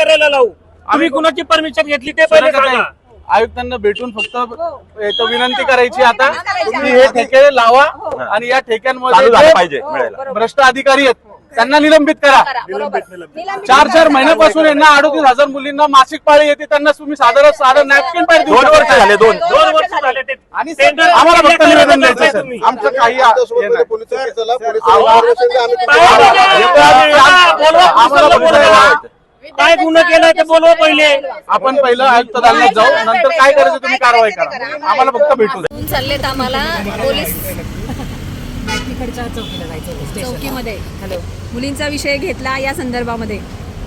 करायला लावू आम्ही कुणाची परमिशन घेतली ते पहिले सांगा आयुक्तांना भेटून फक्त विनंती करायची आता तुम्ही हे ठेके लावा आणि या ठेक्यांमध्ये चालू झालं जे पाहिजे मिळायला भ्रष्ट अधिकारी आहेत त्यांना निलंबित करा चार चार महिन्यापासून यांना अडोतीस हजार मुलींना मासिक पाळी येते त्यांना तुम्ही साधारण साधं नॅपकिन देऊ दोन शकता. वर्ष झाले दोन दोन वर्ष झाले ते आणि आम्हाला फक्त निवेदन द्यायचं तुम्ही. आमचं काही हे नाही. पोलीस आहो. आम्हाला बोलायला काय गुन्हा केलाय ते बोलवा पहिले. आपण पहिलं आयुक्तालयात जाऊ नंतर काय करायचं तुम्ही कारवाई करा. आम्हाला फक्त भेटू द्या चाललेत आम्हाला पोलीस. तिकडच्या चौकीला जायचं होतं, स्टेशनला. चौकीमध्ये. हॅलो. मुलींचा विषय घेतला या संदर्भामध्ये.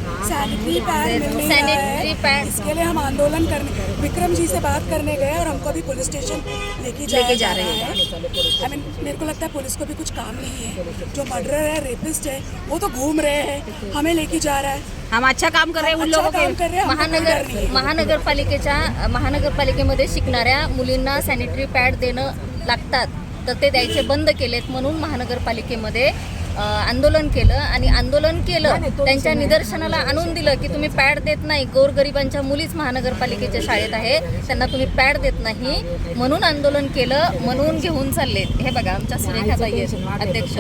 सैनिटरी पैड मिलने सैनिटरी पैड। इसके लिए हम आंदोलन करने विक्रम जी से बात करने गए और हमको भी पुलिस स्टेशन लेके लेके जा रहे है। आई मीन मेरे को लगता है पुलिस को भी कुछ काम नहीं है। जो मर्डर है रेपिस्ट है वो तो घूम रहे हैं। हमें लेके जा रहा है। हम अच्छा काम कर रहे हैं उन अच्छा लोगों के। महानगर महानगरपालिकेच्या महानगरपालिकेमध्ये शिकणाऱ्या मुलींना सॅनिटरी पॅड देणं लागतात. तर ते द्यायचे बंद केलेत म्हणून महानगरपालिकेमध्ये आंदोलन केलं आणि आंदोलन केलं त्यांच्या निदर्शनाला आणून दिलं की तुम्ही पॅड देत नाही. गोरगरिबांच्या मुलीच महानगरपालिकेच्या शाळेत आहे. त्यांना तुम्ही पॅड देत नाही. म्हणून आंदोलन केलं म्हणून घेऊन चाललेत. हे बघा आमच्या सुरेखाताई आहेत, अध्यक्ष.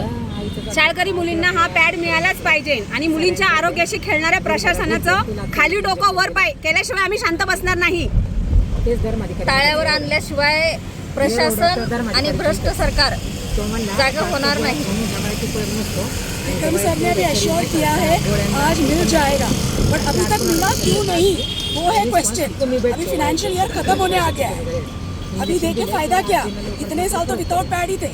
शाळकरी मुलींना हा पॅड मिळालाच पाहिजे आणि मुलींच्या आरोग्याशी खेळणाऱ्या प्रशासनाचं खाली डोकं वर पाय केल्याशिवाय आम्ही शांत बसणार नाही. टाळ्यावर आणल्याशिवाय प्रशासन आणि भ्रष्ट सरकार जागा होणार नाही. विक्रम सर ने एश्योर किया है आज मिल जाएगा. बट अभी तक मिला क्यों नहीं? वो है क्वेश्चन अभी फाइनेंशियल ईयर खत्म होने आ गया है. अभी देखे फायदा क्या? इतने साल तो विदाउट पैड ही थे.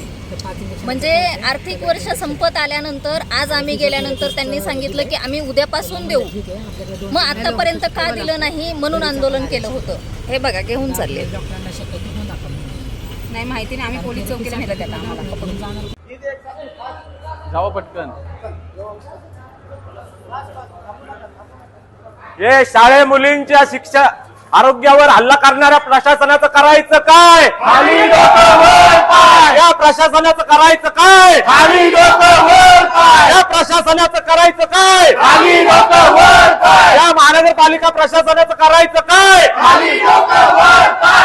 म्हणजे आर्थिक वर्ष संपत आल्यानंतर आज आम्ही गेल्यानंतर त्यांनी सांगितलं की आम्ही उद्यापासून देऊ. मग आतापर्यंत का दिलं नाही म्हणून आंदोलन केलं होतं. हे बघा घेऊन चालले. नाही माहिती नाही. आम्ही पोलीस चौकीला नेलं त्याला आम्हाला. पकडून जावं पटकन. हे शाळे मुलींच्या शिक्षा आरोग्यावर हल्ला करणाऱ्या प्रशासनाचं करायचं काय? या प्रशासनाचं करायचं काय? या प्रशासनाचं करायचं काय? या महानगरपालिका प्रशासनाचं करायचं काय?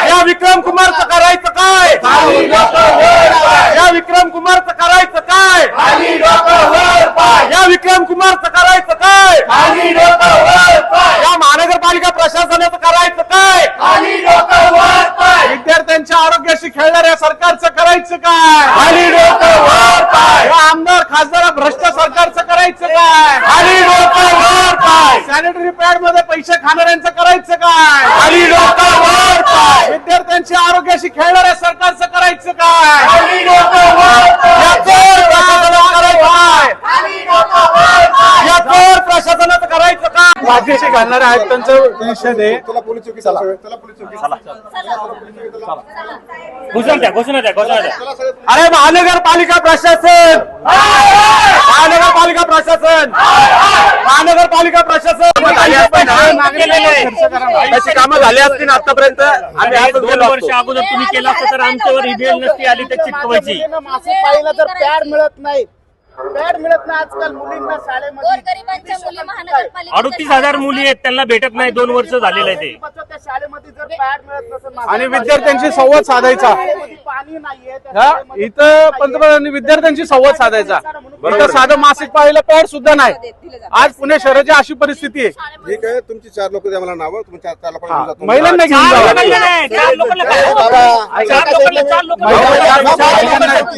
या विक्रम कुमारचं करायचं काय? या विक्रम कुमारचं करायचं काय? या विक्रम कुमारचं करायचं काय? या महानगरपालिका प्रशासनाचं करायचं काय खाली डोकं वर पाय विद्यार्थ्यांच्या आरोग्याशी खेळणाऱ्या सरकारचं करायचं काय? खाली डोकं वर पाय. या आमदार खासदार भ्रष्ट सरकारचं करायचं काय? खाली डोकं वर पाय. सॅनिटरी पॅडमध्ये पैसे खाणाऱ्यांचं करायचं काय? खाली डोकं वर पाय. विद्यार्थ्यांच्या आरोग्याशी खेळणाऱ्या सरकारचं करायचं काय खाली डोकं वर पाय या चोर प्रशासनाचं करायचं काय या चोर प्रशासनाचं करायचं काय पाठीशी घालणाऱ्या आयुक्तांचं निषेध आहे. चला पोलीस चौकी चला. चला पोलीस चौकी. घोषणा द्या घोषणा द्या घोषणा द्या. अरे महानगरपालिका प्रशासन! महानगरपालिका प्रशासन! महानगरपालिका प्रशासन! त्याची कामं झाली असती ना आतापर्यंत आम्ही आजच दोन वर्ष. अगोदर तुम्ही केलं असतं तर आमच्यावर ही वेळ नसती आली तर चिटकवायची. मासिक पाळीला जर पॅड मिळत नाही. पॅड मिळत नाही आजकाल मुलींना शाळेमध्ये. गोरगरिबांच्या मुली अडतीस हजार मुली आहेत त्यांना भेटत नाही. दोन वर्ष झालेलं आहे ते. त्या शाळेमध्ये जर पॅड मिळत नसेल आणि विद्यार्थ्यांशी संवाद साधायचा. हा इथं पंतप्रधानांनी विद्यार्थ्यांशी संवाद साधायचा इथं साधं मासिक पाळीला पॅड सुद्धा नाही आज पुणे शहराची अशी परिस्थिती आहे ठीक आहे तुमची चार लोक द्या मला नावं तुम्ही चार चार हा, लोकांना महिलांना घेऊन जावं? ए, बाबा, महिलांना-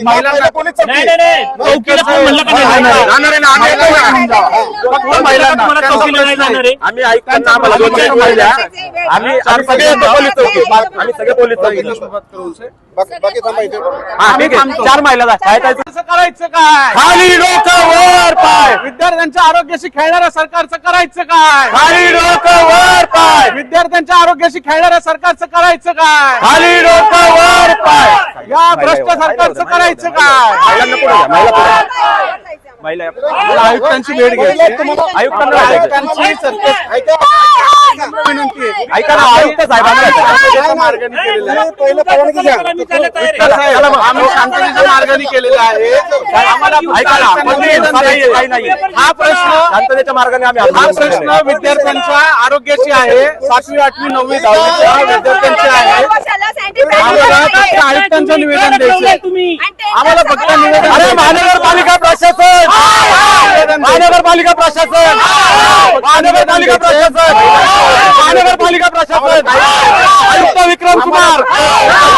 महिलांना नाही नाही नाही चौकीला कोण म्हणलं का नाही नाही, जाणार? जाणार आहे ना, आम्ही येतो ना. घेऊन जावं. फक्त महिलांना तुम्हाला चौकीला नाही जाणार आहे आम्ही ऐकताना आम्हाला दोन मिनिटं वेळ द्या. आम्ही आम्ही सगळे पोलीस चौकीत आम्ही सगळे पोलीस चौकीत बाकी बाकी थांबा इथे. हा ठीक आहे. चार महिला जा. काय काय असं करायचं काय? खाली डोकं वर पाय. विद्यार्थ्यांच्या आरोग्याशी खेळणाऱ्या सरकारचं करायचं काय? खाली डोकं वर पाय. विद्यार्थ्यांच्या आरोग्याशी खेळणाऱ्या सरकारचं करायचं काय? खाली डोकं वर पाय. या भ्रष्ट सरकारचं करायचं काय? महिला पुढे. महिला आयुक्तांची भेट घ्यायची आयुक्तांना. आयुक्तांची विनंती आहे. ऐका ना आयुक्त साहेबांना मार्गाने केलेलं आहे. पहिलं परवानगी आम्ही शांततेच्या मार्गाने केलेलं आहे. ऐका ना काही. नाहीये हा प्रश्न शांततेच्या मार्गाने आम्ही हा प्रश्न. विद्यार्थ्यांच्या आरोग्याची आहे. सातवी आठवी नववी दहावीच्या विद्यार्थ्यांची आहे. आम्हाला फक्त आयुक्तांचं निवेदन द्यायचं आहे. आम्हाला फक्त निवेदन अरे. महानगरपालिका प्रशासन. महानगरपालिका प्रशासन! महानगरपालिका प्रशासन! महानगरपालिका प्रशासन! आयुक्त विक्रम कुमार!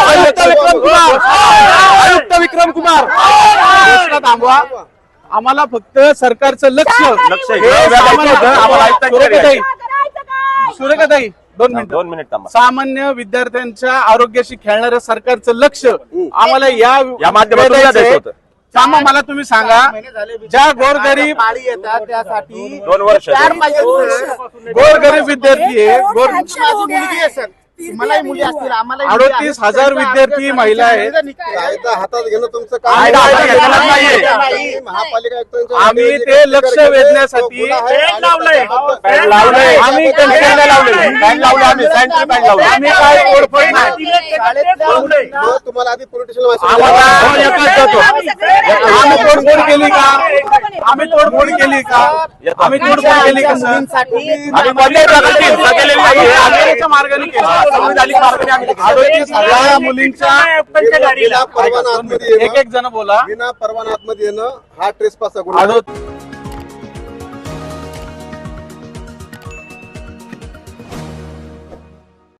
आयुक्त विक्रम कुमार! आयुक्त विक्रम कुमार! थांबवा. आम्हाला फक्त सरकारचं लक्ष. लक्ष सुरेखाताई, सुरेखाताई दोन मिनिटं. दोन मिनिट थांबा. सामान्य विद्यार्थ्यांच्या आरोग्याशी खेळणाऱ्या सरकारचं लक्ष. आम्हाला या या माध्यमातून आहे. थांबा मला तुम्ही सांगा ज्या गोरगरीब दोन वर्ष. गोरगरीब विद्यार्थी आहे गोर अडोतीस हजार विद्यार्थी महिला आहेत. कायदा हातात घेणं तुमचं कायदा हातात घेतला नाहीये. आम्ही महापालिका आम्ही ते लक्ष वेधण्यासाठी लावलंय. आम्ही पॅन लावलं आम्ही. सॅनिटरी लावलं आम्ही काय नाही. तुम्हाला आधी पोलीस स्टेशनला आम्हाला आम्ही तोडफोड केली का? आम्ही तोडफोड केली का? आम्ही तोडफोड केली का? सर? आम्ही कोणत्याही प्रकारची हिंसा केलेली आंदोलनाच्या मार्गाने केली. संविधानिक मार्गाने आम्ही अडोतीस हजार मुलींच्या विना परवाना आतमध्ये एक येणं. एक जण बोला. विना परवाना आतमध्ये येणं हा ट्रेस पास गुन्हा. आहे. अडो